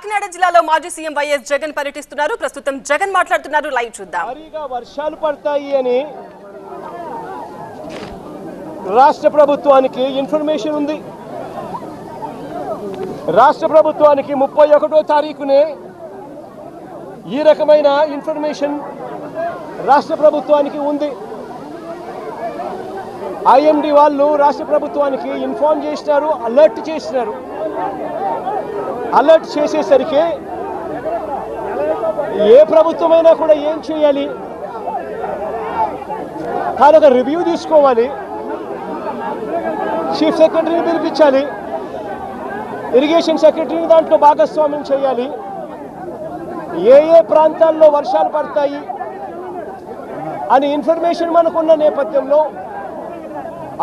కాకినాడ జిల్లాలో మాజీ CM YS Jagan పర్యటిస్తున్నారు. ప్రస్తుతం జగన్ మాట్లాడుతున్నారు. లైవ్ చూద్దాం. భారీగా వర్షాలు పడతాయి అని రాష్ట్ర ప్రభుత్వానికి ఇన్ఫర్మేషన్ ఉంది. రాష్ట్ర ప్రభుత్వానికి ముప్పై ఒకటో తారీఖునే ఈ రకమైన ఇన్ఫర్మేషన్ రాష్ట్ర ప్రభుత్వానికి ఉంది. ఐఎండి వాళ్ళు రాష్ట్ర ప్రభుత్వానికి ఇన్ఫార్మ్ చేసినారు అలర్ట్ చేసినారు. అలర్ట్ చేసేసరికి ఏ ప్రభుత్వమైనా కూడా ఏం చేయాలి? తాను ఒక రివ్యూ తీసుకోవాలి. చీఫ్ సెక్రటరీని పిలిపించాలి. ఇరిగేషన్ సెక్రటరీని దాంట్లో భాగస్వామ్యం చేయాలి. ఏ ఏ ప్రాంతాల్లో వర్షాలు పడతాయి అని ఇన్ఫర్మేషన్ మనకున్న నేపథ్యంలో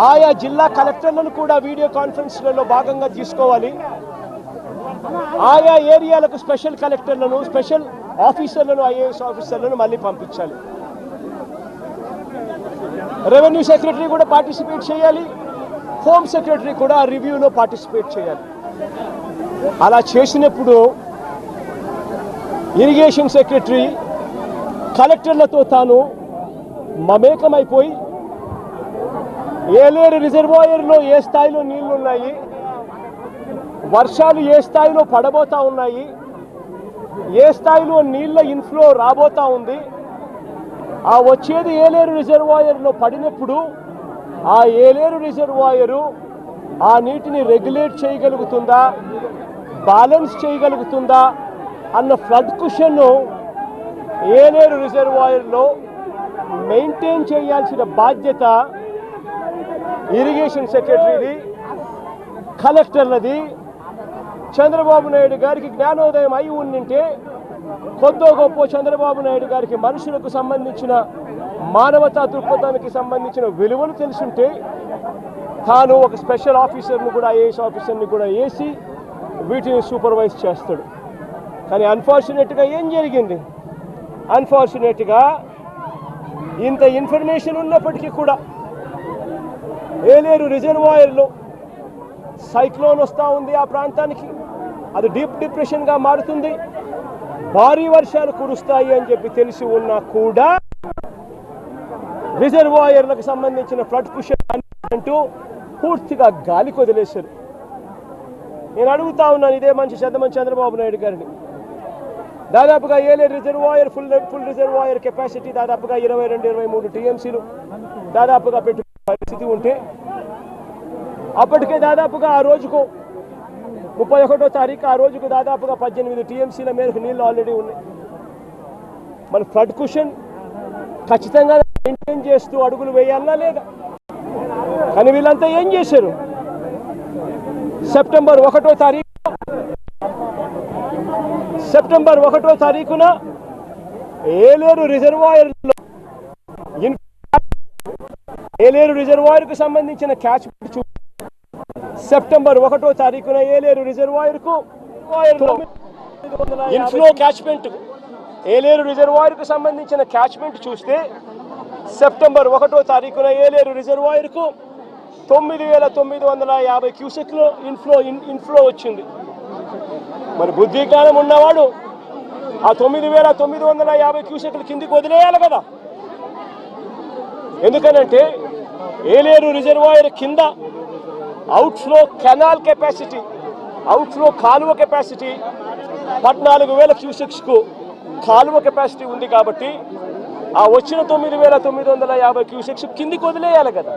ఆయా జిల్లా కలెక్టర్లను కూడా వీడియో కాన్ఫరెన్స్లలో భాగంగా తీసుకోవాలి. ఆయా ఏరియాలకు స్పెషల్ కలెక్టర్లను స్పెషల్ ఆఫీసర్లను ఐఏఎస్ ఆఫీసర్లను మళ్ళీ పంపించాలి. రెవెన్యూ సెక్రటరీ కూడా పార్టిసిపేట్ చేయాలి. హోమ్ సెక్రటరీ కూడా ఆ రివ్యూలో పార్టిసిపేట్ చేయాలి. అలా చేసినప్పుడు ఇరిగేషన్ సెక్రటరీ కలెక్టర్లతో తాను మమేకమైపోయి ఏలేరు రిజర్వాయర్లో ఏ స్థాయిలో నీళ్ళు ఉన్నాయి వర్షాలు ఏ స్థాయిలో పడబోతా ఉన్నాయి? ఏ స్థాయిలో నీళ్ళ ఇన్ఫ్లో రాబోతా ఉంది? ఆ వచ్చేది ఏలేరు రిజర్వాయర్లో పడినప్పుడు ఆ ఏలేరు రిజర్వాయరు ఆ నీటిని రెగ్యులేట్ చేయగలుగుతుందా? బ్యాలెన్స్ చేయగలుగుతుందా? అన్న ఫ్లడ్ కుషన్ను ఏలేరు రిజర్వాయర్లో మెయింటైన్ చేయాల్సిన బాధ్యత ఇరిగేషన్ సెక్రటరీది కలెక్టర్లది చంద్రబాబు నాయుడు గారికి జ్ఞానోదయం అయి ఉండింటే కొద్దో గొప్ప చంద్రబాబు నాయుడు గారికి మనుషులకు సంబంధించిన మానవతా దృక్పథానికి సంబంధించిన విలువలు తెలిసింటే తాను ఒక స్పెషల్ ఆఫీసర్ని కూడా ఐఏఎస్ ఆఫీసర్ని కూడా వేసి వీటిని సూపర్వైజ్ చేస్తాడు. కానీ అన్ఫార్చునేట్గా ఏం జరిగింది? అన్ఫార్చునేట్గా ఇంత ఇన్ఫర్మేషన్ ఉన్నప్పటికీ కూడా ఏలేరు రిజర్వాయర్లో సైక్లోన్ వస్తూ ఉంది ఆ ప్రాంతానికి. అది డీప్ డిప్రెషన్గా మారుతుంది. భారీ వర్షాలు కురుస్తాయి అని చెప్పి తెలిసి ఉన్నా కూడా రిజర్వాయర్లకు సంబంధించిన ఫ్లడ్ కుషన్ అంటూ పూర్తిగా గాలికి వదిలేశారు నేను అడుగుతా ఉన్నాను ఇదే మంచి చంద్రమని చంద్రబాబు నాయుడు గారిని. దాదాపుగా ఏలే reservoir full full reservoir capacity దాదాపుగా ఇరవై రెండు ఇరవై మూడు టీఎంసీలు దాదాపుగా పెట్టుకునే పరిస్థితి ఉంటే అప్పటికే దాదాపుగా ఆ రోజుకు ముప్పై ఒకటో తారీఖు ఆ రోజుకు దాదాపుగా పద్దెనిమిది టీఎంసీల మేరకు నీళ్ళు ఆల్రెడీ ఉన్నాయి. మన ఫ్లడ్ కుషన్ ఖచ్చితంగా మెయింటైన్ చేస్తూ అడుగులు వేయాలా లేదా? కానీ వీళ్ళంతా ఏం చేశారు? సెప్టెంబర్ ఒకటో తారీఖు సెప్టెంబర్ ఒకటో తారీఖున ఏలేరు రిజర్వాయర్లో ఏలేరు రిజర్వాయర్కు సంబంధించిన క్యాచ్ సెప్టెంబర్ ఒకటో తారీఖున ఏలేరు రిజర్వాయర్కు ఇన్ఫ్లో క్యాచ్మెంట్. ఏలేరు రిజర్వాయర్కు సంబంధించిన క్యాచ్మెంట్ చూస్తే సెప్టెంబర్ ఒకటో తారీఖున ఏలేరు రిజర్వాయర్కు తొమ్మిది వేల తొమ్మిది వందల యాభై క్యూసెక్లు ఇన్ఫ్లో ఇన్ ఇన్ఫ్లో వచ్చింది. మరి బుద్ధి జ్ఞానం ఉన్నవాడు ఆ తొమ్మిది వేల తొమ్మిది వందల యాభై క్యూసెక్లు కిందికి వదిలేయాలి కదా. ఎందుకనంటే ఏలేరు రిజర్వాయర్ కింద అవుట్ఫ్లో కెనాల్ కెపాసిటీ అవుట్ఫ్లో కాలువ కెపాసిటీ పద్నాలుగు వేల క్యూసెక్స్కు కాలువ కెపాసిటీ ఉంది కాబట్టి ఆ వచ్చిన తొమ్మిది వేల తొమ్మిది వందల యాభై క్యూసెక్స్ కిందికి వదిలేయాలి కదా.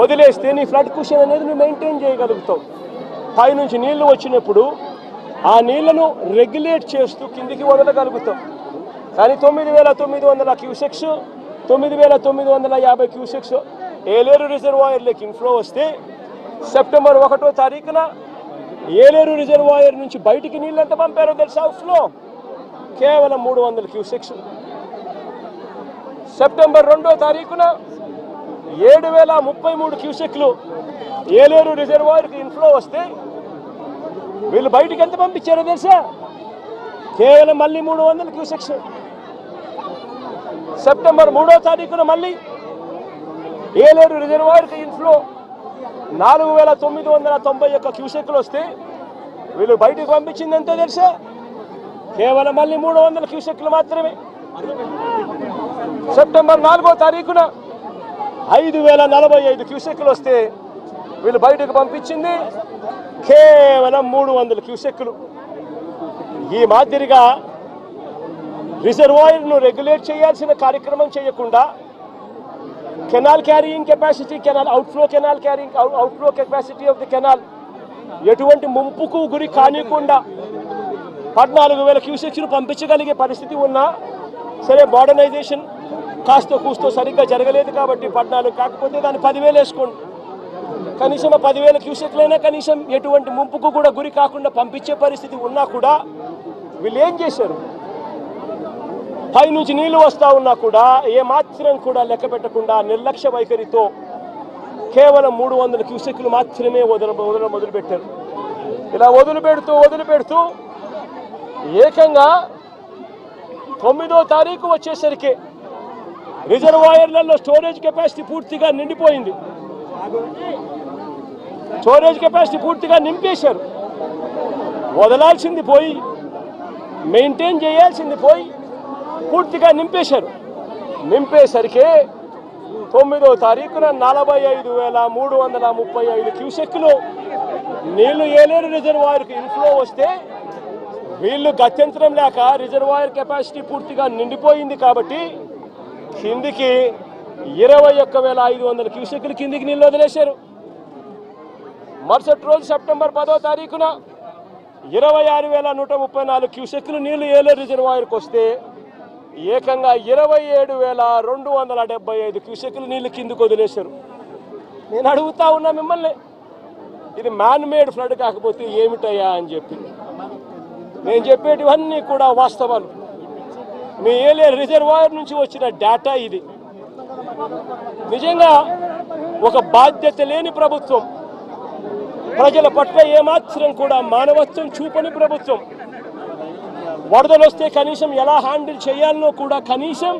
వదిలేస్తే నీ ఫ్లడ్ కుషన్ అనేది నువ్వు మెయింటైన్ చేయగలుగుతావు. పైనుంచి నీళ్ళు వచ్చినప్పుడు ఆ నీళ్ళను రెగ్యులేట్ చేస్తూ కిందికి వదలగలుగుతాం కానీ తొమ్మిది వేల తొమ్మిది వందల క్యూసెక్స్ తొమ్మిది వేల తొమ్మిది వందల యాభై క్యూసెక్స్ ఏలేరు రిజర్వాయర్లోకి ఇన్ఫ్లో వస్తే సెప్టెంబర్ ఒకటో తారీఖున ఏలేరు రిజర్వాయర్ నుంచి బయటికి నీళ్ళు ఎంత పంపారో తెలుసా? ఫ్లో. కేవలం మూడు వందల క్యూసెక్స్. సెప్టెంబర్ రెండో తారీఖున ఏడు వేల ముప్పై మూడు క్యూసెక్లు ఏలేరు రిజర్వాయర్కి ఇన్ఫ్లో వస్తే వీళ్ళు బయటికి ఎంత పంపించారో తెలుసా? కేవలం మళ్ళీ మూడు వందల క్యూసెక్స్. సెప్టెంబర్ మూడో తారీఖున మళ్ళీ ఏలేరు రిజర్వాయర్కి ఇన్ఫ్లో నాలుగు వేల తొమ్మిది వందల తొంభై ఒక్క క్యూసెక్లు వస్తే వీళ్ళు బయటకు పంపించింది ఎంతో తెలుసా? కేవలం మళ్ళీ మూడు వందల క్యూసెక్లు మాత్రమే. సెప్టెంబర్ నాలుగో తారీఖున ఐదు వేల నలభై ఐదు క్యూసెక్లు వస్తే వీళ్ళు బయటకు పంపించింది కేవలం మూడు వందల క్యూసెక్లు. ఈ మాదిరిగా రిజర్వాయర్ను రెగ్యులేట్ చేయాల్సిన కార్యక్రమం చేయకుండా canal carrying capacity canal outflow canal carrying outflow capacity of the canal ఎటువంటి ముంపుకు గురి కానికుండా పద్నాలుగు వేల క్యూసెక్స్ను పంపించగలిగే పరిస్థితి ఉన్నా సరే మోడర్నైజేషన్ కాస్త కూస్తో సరిగ్గా జరగలేదు కాబట్టి పద్నాలుగు కాకపోతే దాన్ని పదివేలు వేసుకోండి. కనీసం ఆ పదివేల క్యూసెక్లైనా కనీసం ఎటువంటి ముంపుకు కూడా గురి కాకుండా పంపించే పరిస్థితి ఉన్నా కూడా వీళ్ళు ఏం చేశారు? పైనుంచి నీళ్ళు వస్తూ ఉన్నా కూడా ఏ మాత్రం కూడా లెక్క పెట్టకుండా నిర్లక్ష్య వైఖరితో కేవలం మూడు వందల క్యూసెక్లు మాత్రమే వదల వదల మొదలుపెట్టారు. ఇలా వదిలిపెడుతూ వదిలిపెడుతూ ఏకంగా తొమ్మిదో తారీఖు వచ్చేసరికి రిజర్వాయర్లలో స్టోరేజ్ కెపాసిటీ పూర్తిగా నిండిపోయింది. స్టోరేజ్ కెపాసిటీ పూర్తిగా నింపేశారు. వదలాల్సింది పోయి మెయింటైన్ చేయాల్సింది పోయి పూర్తిగా నింపేశారు. నింపేసరికి తొమ్మిదో తారీఖున నలభై ఐదు వేల మూడు వందల ముప్పై ఐదు క్యూసెక్లు నీళ్ళు ఏలేరు రిజర్వాయర్కి ఇన్ఫ్లో వస్తే వీళ్ళు గత్యంతరం లేక రిజర్వాయర్ కెపాసిటీ పూర్తిగా నిండిపోయింది కాబట్టి కిందికి ఇరవై ఒక్క వేల ఐదు వందల క్యూసెక్లు కిందికి నీళ్ళు వదిలేశారు. మరుసటి రోజు సెప్టెంబర్ పదో తారీఖున ఇరవై ఆరు వేల నూట ముప్పై నాలుగు క్యూసెక్లు నీళ్ళు ఏలేరు రిజర్వాయర్కి వస్తే ఏకంగా ఇరవై ఏడు వేల రెండు వందల డెబ్బై ఐదు క్యూసెక్లు నీళ్ళు కిందికి వదిలేశారు. నేను అడుగుతా ఉన్నా మిమ్మల్ని ఇది మ్యాన్ మేడ్ ఫ్లడ్ కాకపోతే ఏమిటయ్యా అని చెప్పి. నేను చెప్పేటివన్నీ కూడా వాస్తవాలు. మీ ఏలియర్ రిజర్వాయర్ నుంచి వచ్చిన డేటా ఇది. నిజంగా ఒక బాధ్యత లేని ప్రభుత్వం. ప్రజల పట్ల ఏమాత్రం కూడా మానవత్వం చూపని ప్రభుత్వం. వరదలు వస్తే కనీసం ఎలా హ్యాండిల్ చేయాలనో కూడా కనీసం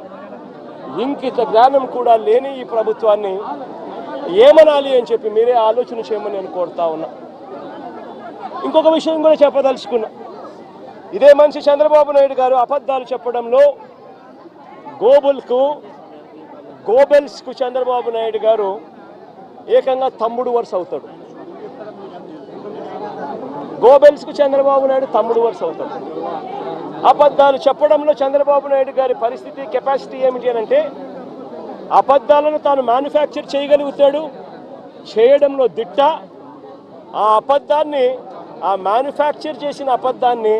ఇంకిత జ్ఞానం కూడా లేని ఈ ప్రభుత్వాన్ని ఏమనాలి అని చెప్పి మీరే ఆలోచన చేయమని నేను కోరుతా ఉన్నా. ఇంకొక విషయం కూడా చెప్పదలుచుకున్నా. ఇదే మనిషి చంద్రబాబు నాయుడు గారు అబద్ధాలు చెప్పడంలో గోబుల్కు గోబెల్స్కు చంద్రబాబు నాయుడు గారు ఏకంగా తమ్ముడు వరుస అవుతాడు. గోబెల్స్కు చంద్రబాబు నాయుడు తమ్ముడు వరుస అవుతాడు. అబద్ధాలు చెప్పడంలో చంద్రబాబు నాయుడు గారి పరిస్థితి కెపాసిటీ ఏమిటి అని అంటే అబద్ధాలను తాను మ్యానుఫ్యాక్చర్ చేయగలుగుతాడు చేయడంలో దిట్ట ఆ అబద్ధాన్ని ఆ మ్యానుఫ్యాక్చర్ చేసిన అబద్ధాన్ని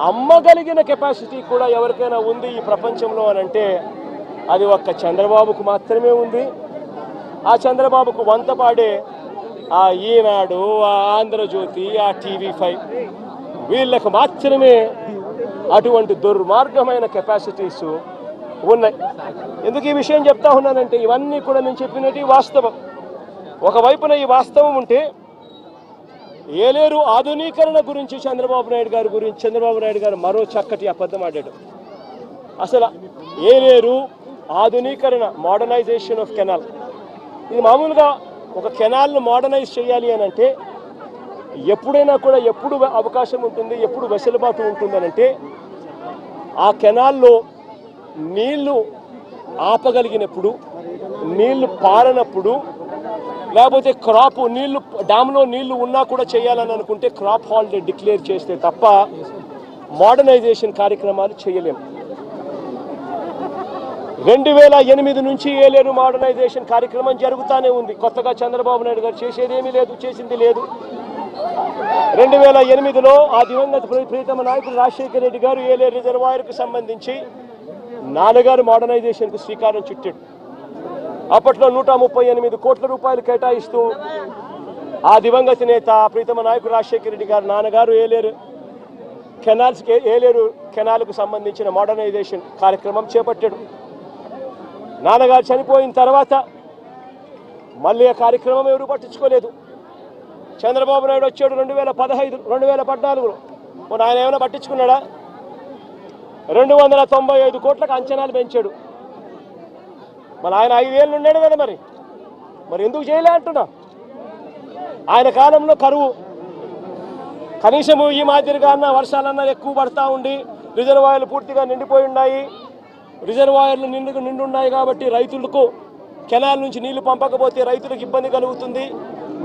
అమ్మగలిగిన కెపాసిటీ కూడా ఎవరికైనా ఉంది ఈ ప్రపంచంలో అని అంటే అది ఒక్క చంద్రబాబుకు మాత్రమే ఉంది. ఆ చంద్రబాబుకు వంత పాడే ఆ ఈనాడు ఆ ఆంధ్రజ్యోతి ఆ టీవీ ఫైవ్ వీళ్ళకు మాత్రమే అటువంటి దుర్మార్గమైన కెపాసిటీస్ ఉన్నాయి. ఎందుకు ఈ విషయం చెప్తా ఉన్నానంటే ఇవన్నీ కూడా నేను చెప్పినట్టు వాస్తవం. ఒకవైపున ఈ వాస్తవం ఉంటే ఏలేరు ఆధునీకరణ గురించి చంద్రబాబు నాయుడు గారి గురించి చంద్రబాబు నాయుడు గారు మరో చక్కటి అబద్ధం ఆడాడు. అసలు ఏలేరు ఆధునీకరణ మోడర్నైజేషన్ ఆఫ్ కెనాల్ ఇది మామూలుగా ఒక కెనాల్ను మోడర్నైజ్ చేయాలి అని అంటే ఎప్పుడైనా కూడా ఎప్పుడు అవకాశం ఉంటుంది ఎప్పుడు వెసులుబాటు ఉంటుంది అంటే ఆ కెనాల్లో నీళ్ళు ఆపగలిగినప్పుడు నీళ్ళు పారనప్పుడు లేకపోతే క్రాప్ నీళ్ళు డ్యామ్లో నీళ్ళు ఉన్నా కూడా చేయాలని అనుకుంటే క్రాప్ హాలిడే డిక్లేర్ చేస్తే తప్ప మోడర్నైజేషన్ కార్యక్రమాలు చేయలేము రెండు వేల ఎనిమిది నుంచి ఏలేరు మోడర్నైజేషన్ కార్యక్రమం జరుగుతూనే ఉంది. కొత్తగా చంద్రబాబు నాయుడు గారు చేసేదేమీ లేదు చేసింది లేదు. రెండు వేల ఎనిమిదిలో ఆ దివంగత ప్రీతమ నాయకుడు రాజశేఖర రెడ్డి గారు ఏలే రిజర్వాయర్కు సంబంధించి నాన్నగారు మోడర్నైజేషన్కు శ్రీకారం చుట్టాడు. అప్పట్లో నూట ముప్పై ఎనిమిది కోట్ల రూపాయలు కేటాయిస్తూ ఆ దివంగత నేత ప్రీతమ నాయకుడు రాజశేఖర రెడ్డి గారు నాన్నగారు ఏలేరు కెనాల్స్ ఏలేరు కెనాల్కు సంబంధించిన మోడర్నైజేషన్ కార్యక్రమం చేపట్టాడు. నాన్నగారు చనిపోయిన తర్వాత మళ్ళీ ఆ కార్యక్రమం ఎవరు పట్టించుకోలేదు. చంద్రబాబు నాయుడు వచ్చాడు రెండు వేల పదహైదు రెండు వేల పద్నాలుగులో. మొన్న ఆయన ఏమైనా పట్టించుకున్నాడా? రెండు వందల తొంభై ఐదు కోట్లకు అంచనాలు పెంచాడు. మరి ఆయన ఐదేళ్ళు ఉన్నాడు కదా మరి. మరి ఎందుకు చేయలే అంటున్నా? ఆయన కాలంలో కరువు. కనీసము ఈ మాదిరిగా అన్న వర్షాలన్నా ఎక్కువ పడతా ఉండి రిజర్వాయర్లు పూర్తిగా నిండిపోయి ఉన్నాయి. రిజర్వాయర్లు నిండు నిండున్నాయి కాబట్టి రైతులకు కెనాల్ నుంచి నీళ్ళు పంపకపోతే రైతులకు ఇబ్బంది కలుగుతుంది.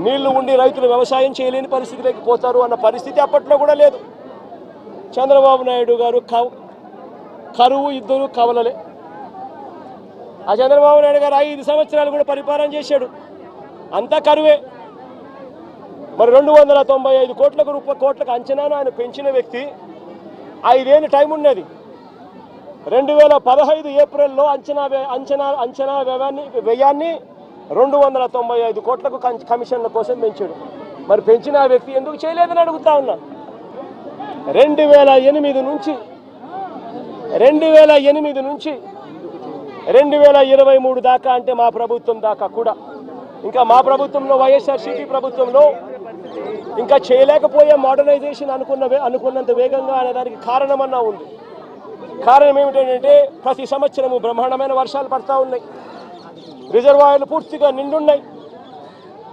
నీళ్ళు ఉండి రైతులు వ్యవసాయం చేయలేని పరిస్థితిలోకి పోతారు అన్న పరిస్థితి అప్పట్లో కూడా లేదు. చంద్రబాబు నాయుడు గారు కరువు ఇద్దరు కవలలే. ఆ చంద్రబాబు నాయుడు గారు ఐదు సంవత్సరాలు కూడా పరిపాలన చేశాడు. అంతా కరువే. మరి రెండు వందల తొంభై ఐదు కోట్లకు రూప కోట్లకు అంచనాను ఆయన పెంచిన వ్యక్తి ఐదేళ్ళు టైం ఉన్నది. రెండు వేల పదహైదు ఏప్రిల్లో అంచనా అంచనా అంచనా వ్యయాన్ని వ్యయాన్ని రెండు వందల తొంభై ఐదు కోట్లకు కమిషన్ల కోసం పెంచాడు. మరి పెంచిన ఆ వ్యక్తి ఎందుకు చేయలేదని అడుగుతా ఉన్నా. రెండు వేల ఎనిమిది నుంచి రెండు వేల ఎనిమిది నుంచి రెండు వేల ఇరవై మూడు దాకా అంటే మా ప్రభుత్వం దాకా కూడా. ఇంకా మా ప్రభుత్వంలో వైఎస్ఆర్సీపీ ప్రభుత్వంలో ఇంకా చేయలేకపోయే మోడర్నైజేషన్ అనుకున్న అనుకున్నంత వేగంగా అనేదానికి కారణమన్నా ఉంది. కారణం ఏమిటంటే ప్రతి సంవత్సరము బ్రహ్మాండమైన వర్షాలు పడతా ఉన్నాయి. రిజర్వాయర్లు పూర్తిగా నిండున్నాయి.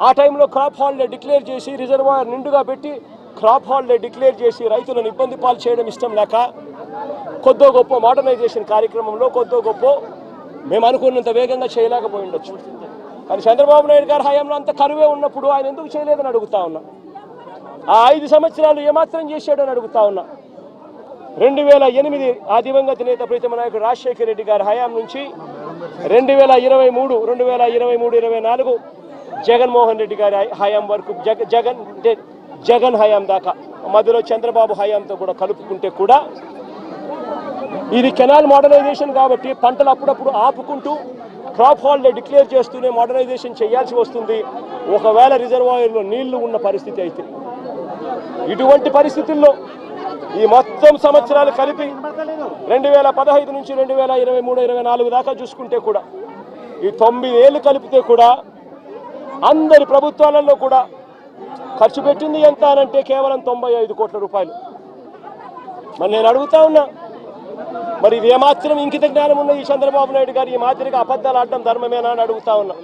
ఆ టైంలో క్రాప్ హాలిడే డిక్లేర్ చేసి రిజర్వాయర్ నిండుగా పెట్టి క్రాప్ హాలిడే డిక్లేర్ చేసి రైతులను ఇబ్బంది పాలు చేయడం ఇష్టం లేక కొద్దో గొప్ప మోడర్నైజేషన్ కార్యక్రమంలో కొద్దో గొప్ప మేము అనుకున్నంత వేగంగా చేయలేకపోయి ఉండొచ్చు కానీ చంద్రబాబు నాయుడు గారి హయాంలో అంత కరువే ఉన్నప్పుడు ఆయన ఎందుకు చేయలేదని అడుగుతా ఉన్నా. ఆ ఐదు సంవత్సరాలు ఏమాత్రం చేశాడని అడుగుతా ఉన్నా. రెండు వేల ఎనిమిది ఆ దివంగత నేత ప్రీతమ నాయకుడు రాజశేఖర రెడ్డి గారి హయాం నుంచి రెండు వేల ఇరవై మూడు రెండు వేల ఇరవై మూడు ఇరవై నాలుగు జగన్మోహన్ రెడ్డి గారి హయాం వరకు జగ జగన్ అంటే జగన్ హయాం దాకా మధ్యలో చంద్రబాబు హయాంతో కూడా కలుపుకుంటే కూడా ఇది కెనాల్ మోడర్నైజేషన్ కాబట్టి పంటలు అప్పుడప్పుడు ఆపుకుంటూ క్రాప్ హాలిడే డిక్లేర్ చేస్తూనే మోడర్నైజేషన్ చేయాల్సి వస్తుంది. ఒకవేళ రిజర్వాయర్లో నీళ్ళు ఉన్న పరిస్థితి అయితే. ఇటువంటి పరిస్థితుల్లో ఈ మొత్తం సంవత్సరాలు కలిపి రెండు వేల పదహైదు నుంచి రెండు వేల ఇరవై మూడు ఇరవై నాలుగు దాకా చూసుకుంటే కూడా ఈ తొమ్మిది ఏళ్ళు కలిపితే కూడా అందరి ప్రభుత్వాలలో కూడా ఖర్చు పెట్టింది ఎంత అనంటే కేవలం తొంభై ఐదు కోట్ల రూపాయలు. మరి నేను అడుగుతా ఉన్నా మరి ఇది ఏమాత్రం ఇంకిత జ్ఞానం ఉన్న ఈ చంద్రబాబు నాయుడు గారు ఈ మాదిరిగా అబద్ధాలు ఆడడం ధర్మమేనా అని అడుగుతా ఉన్నా.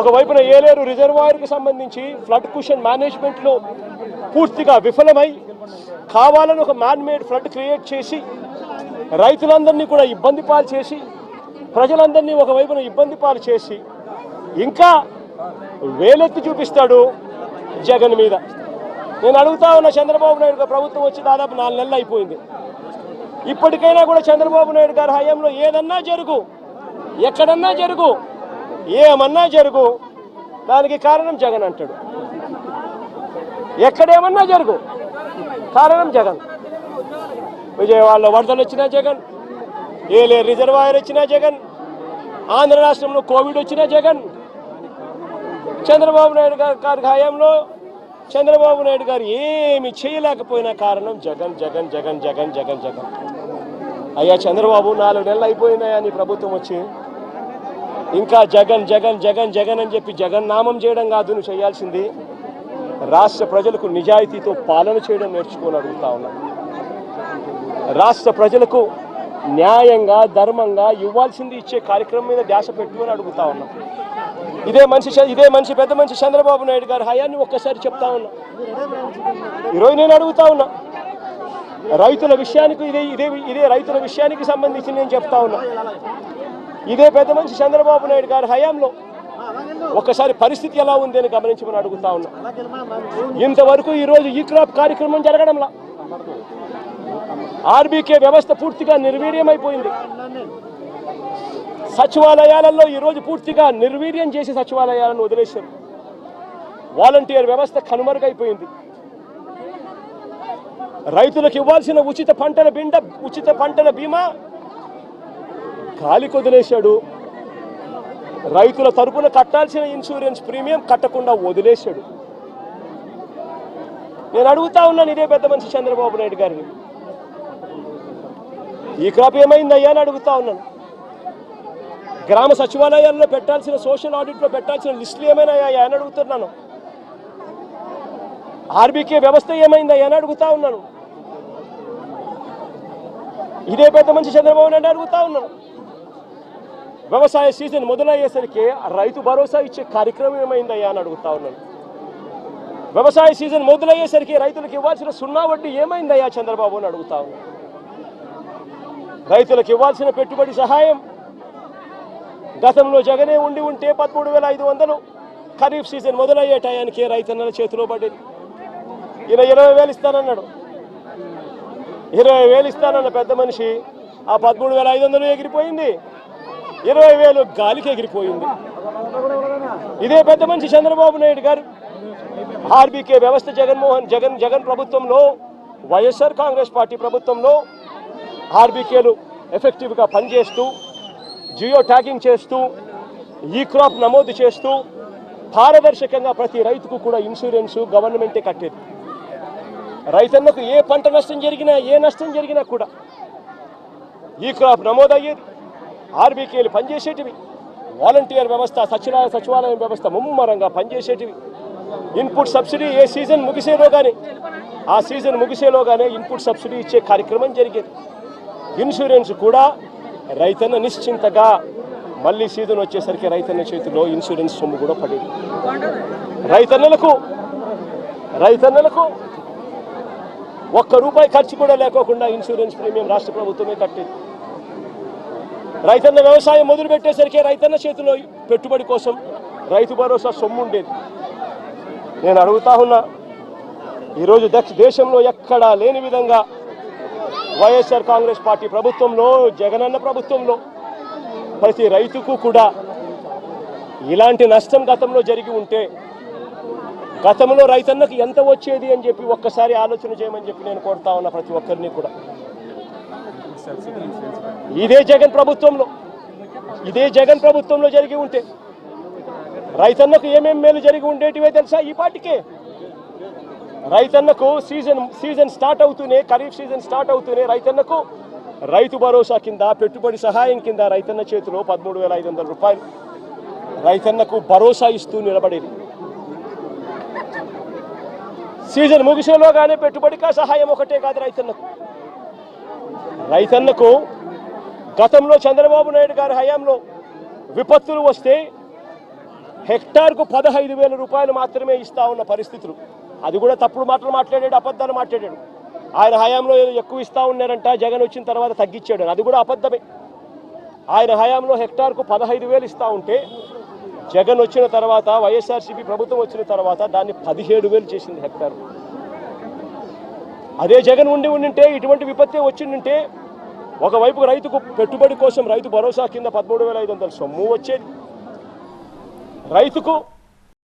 ఒకవైపున ఏలేరు రిజర్వాయర్కి సంబంధించి ఫ్లడ్ కుషన్ మేనేజ్మెంట్లో పూర్తిగా విఫలమై కావాలని ఒక మ్యాన్ మేడ్ ఫ్లడ్ క్రియేట్ చేసి రైతులందరినీ కూడా ఇబ్బంది పాలు చేసి ప్రజలందరినీ ఒకవైపున ఇబ్బంది పాలు చేసి ఇంకా వేలెత్తి చూపిస్తాడు జగన్ మీద. నేను అడుగుతా ఉన్న చంద్రబాబు నాయుడు ప్రభుత్వం వచ్చి దాదాపు నాలుగు నెలలు అయిపోయింది. ఇప్పటికైనా కూడా చంద్రబాబు నాయుడు గారి హయాంలో ఏదన్నా జరుగు ఎక్కడన్నా జరుగు ఏమన్నా జరుగు దానికి కారణం జగన్ అంటాడు. ఎక్కడేమన్నా జరుగు. కారణం జగన్. విజయవాడలో వరదలు వచ్చినా జగన్ ఏలే రిజర్వాయర్ వచ్చినా జగన్ ఆంధ్ర రాష్ట్రంలో కోవిడ్ వచ్చినా జగన్. చంద్రబాబు నాయుడు గారి గారి హయాంలో చంద్రబాబు నాయుడు గారు ఏమి చేయలేకపోయినా కారణం జగన్ జగన్ జగన్ జగన్ జగన్ జగన్. అయ్యా చంద్రబాబు నాలుగు నెలలు అయిపోయినాయా నీ ప్రభుత్వం వచ్చి ఇంకా జగన్ జగన్ జగన్ జగన్ అని చెప్పి జగన్ నామం చేయడం కాదు నువ్వు చేయాల్సింది రాష్ట్ర ప్రజలకు నిజాయితీతో పాలన చేయడం నేర్చుకొని అడుగుతా ఉన్నా. రాష్ట్ర ప్రజలకు న్యాయంగా ధర్మంగా ఇవ్వాల్సింది ఇచ్చే కార్యక్రమం మీద ధ్యాస పెట్టు అని అడుగుతా ఉన్నా. ఇదే మనిషి ఇదే మనిషి పెద్ద మనిషి చంద్రబాబు నాయుడు గారి హయాన్ని ఒక్కసారి చెప్తా ఉన్నా. ఈరోజు నేను అడుగుతా ఉన్నా. రైతుల విషయానికి ఇదే ఇదే ఇదే రైతుల విషయానికి సంబంధించి నేను చెప్తా ఉన్నా. ఇదే పెద్ద మనిషి చంద్రబాబు నాయుడు గారి హయాంలో ఒక్కసారి పరిస్థితి ఎలా ఉంది అని గమనించమని అడుగుతా ఉన్నా. ఇంతవరకు ఈరోజు ఈ క్రాప్ కార్యక్రమం జరగడంలా? ఆర్బీకే వ్యవస్థ పూర్తిగా నిర్వీర్యమైపోయింది. సచివాలయాలలో ఈరోజు పూర్తిగా నిర్వీర్యం చేసి సచివాలయాలను వదిలేశారు. వాలంటీర్ వ్యవస్థ కనుమరుగైపోయింది. రైతులకు ఇవ్వాల్సిన ఉచిత పంటల బిండ ఉచిత పంటల బీమా గాలికి వదిలేశాడు రైతుల తరపున కట్టాల్సిన ఇన్సూరెన్స్ ప్రీమియం కట్టకుండా వదిలేశాడు. నేను అడుగుతా ఉన్నాను ఇదే పెద్ద మనిషి చంద్రబాబు నాయుడు గారిని. ఈ క్రాప్ ఏమైందయ్యా అని అడుగుతా ఉన్నాను. గ్రామ సచివాలయాల్లో పెట్టాల్సిన సోషల్ ఆడిట్లో పెట్టాల్సిన లిస్టులు ఏమైనాయా అని అడుగుతున్నాను. ఆర్బీకే వ్యవస్థ ఏమైందయ్యా అని అడుగుతా ఉన్నాను. ఇదే పెద్ద మంచి చంద్రబాబు నాయుడు అడుగుతా ఉన్నాను. వ్యవసాయ సీజన్ మొదలయ్యేసరికి రైతు భరోసా ఇచ్చే కార్యక్రమం ఏమైందయ్యా అని అడుగుతా ఉన్నాను. వ్యవసాయ సీజన్ మొదలయ్యేసరికి రైతులకు ఇవ్వాల్సిన సున్నా వడ్డీ ఏమైందయ్యా చంద్రబాబు అని అడుగుతా ఉన్నాను. రైతులకు ఇవ్వాల్సిన పెట్టుబడి సహాయం. గతంలో జగనే ఉండి ఉంటే పదమూడు వేల ఐదు వందలు. ఖరీఫ్ సీజన్ మొదలయ్యే టయానికి రైతన్నల చేతిలో పడింది. ఈయన ఇరవై వేలు ఇస్తానన్నాడు. ఇరవై వేలు ఇస్తానన్న పెద్ద మనిషి ఆ పదమూడు వేల ఐదు వందలు ఎగిరిపోయింది. ఇరవై వేలు గాలికి ఎగిరిపోయింది. ఇదే పెద్ద మనిషి చంద్రబాబు నాయుడు గారు. ఆర్బీకే వ్యవస్థ జగన్మోహన్ జగన్ జగన్ ప్రభుత్వంలో వైఎస్ఆర్ కాంగ్రెస్ పార్టీ ప్రభుత్వంలో ఆర్బీకేలు ఎఫెక్టివ్గా పనిచేస్తూ జియో ట్యాగింగ్ చేస్తూ ఈ క్రాప్ నమోదు చేస్తూ పారదర్శకంగా ప్రతి రైతుకు కూడా ఇన్సూరెన్స్ గవర్నమెంటే కట్టేది. రైతన్నకు ఏ పంట నష్టం జరిగినా ఏ నష్టం జరిగినా కూడా ఈ క్రాప్ నమోదయ్యేది. ఆర్బీకేలు పనిచేసేటివి. వాలంటీర్ వ్యవస్థ సచివాలయ సచివాలయం వ్యవస్థ ముమ్మరంగా పనిచేసేటివి. ఇన్పుట్ సబ్సిడీ ఏ సీజన్ ముగిసేలోగానే ఆ సీజన్ ముగిసేలోగానే ఇన్పుట్ సబ్సిడీ ఇచ్చే కార్యక్రమం జరిగేది. ఇన్సూరెన్స్ కూడా రైతన్న నిశ్చింతగా మళ్ళీ సీజన్ వచ్చేసరికి రైతన్న చేతిలో ఇన్సూరెన్స్ సొమ్ము కూడా పడింది. రైతన్నలకు రైతన్నలకు ఒక్క రూపాయి ఖర్చు కూడా లేకోకుండా ఇన్సూరెన్స్ ప్రీమియం రాష్ట్ర ప్రభుత్వమే కట్టేది. రైతన్న వ్యవసాయం మొదలు పెట్టేసరికి రైతన్న చేతిలో పెట్టుబడి కోసం రైతు భరోసా సొమ్ము ఉండేది. నేను అడుగుతా ఉన్నా ఈరోజు దక్ష దేశంలో ఎక్కడా లేని విధంగా వైఎస్ఆర్ కాంగ్రెస్ పార్టీ ప్రభుత్వంలో జగనన్న ప్రభుత్వంలో ప్రతి రైతుకు కూడా ఇలాంటి నష్టం గతంలో జరిగి ఉంటే గతంలో రైతన్నకు ఎంత వచ్చేది అని చెప్పి ఒక్కసారి ఆలోచన చేయమని చెప్పి నేను కోరుతా ఉన్నా ప్రతి ఒక్కరిని కూడా. ఇదే జగన్ ప్రభుత్వంలో ఇదే జగన్ ప్రభుత్వంలో జరిగి ఉంటే రైతన్నకు ఏమేం మేలు జరిగి ఉండేటివే తెలుసా ఈ పాటికే? రైతన్నకు సీజన్ సీజన్ స్టార్ట్ అవుతూనే ఖరీఫ్ సీజన్ స్టార్ట్ అవుతూనే రైతన్నకు రైతు భరోసా కింద పెట్టుబడి సహాయం కింద రైతన్న చేతిలో పదమూడు వేల ఐదు వందల రూపాయలు. రైతన్నకు భరోసా ఇస్తూ నిలబడేది. సీజన్ ముగిసేలోగానే పెట్టుబడికా సహాయం ఒకటే కాదు రైతన్నకు. రైతన్నకు గతంలో చంద్రబాబు నాయుడు గారి హయాంలో విపత్తులు వస్తే హెక్టార్కు పదహైదు వేల రూపాయలు మాత్రమే ఇస్తా ఉన్న పరిస్థితులు. అది కూడా తప్పుడు మాటలు మాట్లాడాడు అబద్ధాలు మాట్లాడాడు. ఆయన హయాంలో ఏదో ఎక్కువ ఇస్తా ఉన్నారంట జగన్ వచ్చిన తర్వాత తగ్గించాడు. అది కూడా అబద్ధమే. ఆయన హయాంలో హెక్టార్కు పదహైదు వేలు ఇస్తూ ఉంటే జగన్ వచ్చిన తర్వాత వైఎస్ఆర్సీపీ ప్రభుత్వం వచ్చిన తర్వాత దాన్ని పదిహేడు వేలు చేసింది హెక్టార్. అదే జగన్ ఉండి ఉండింటే ఇటువంటి విపత్తే వచ్చిందంటే ఒకవైపు రైతుకు పెట్టుబడి కోసం రైతు భరోసా కింద పదమూడు వేల ఐదు వందల సొమ్ము వచ్చేది. రైతుకు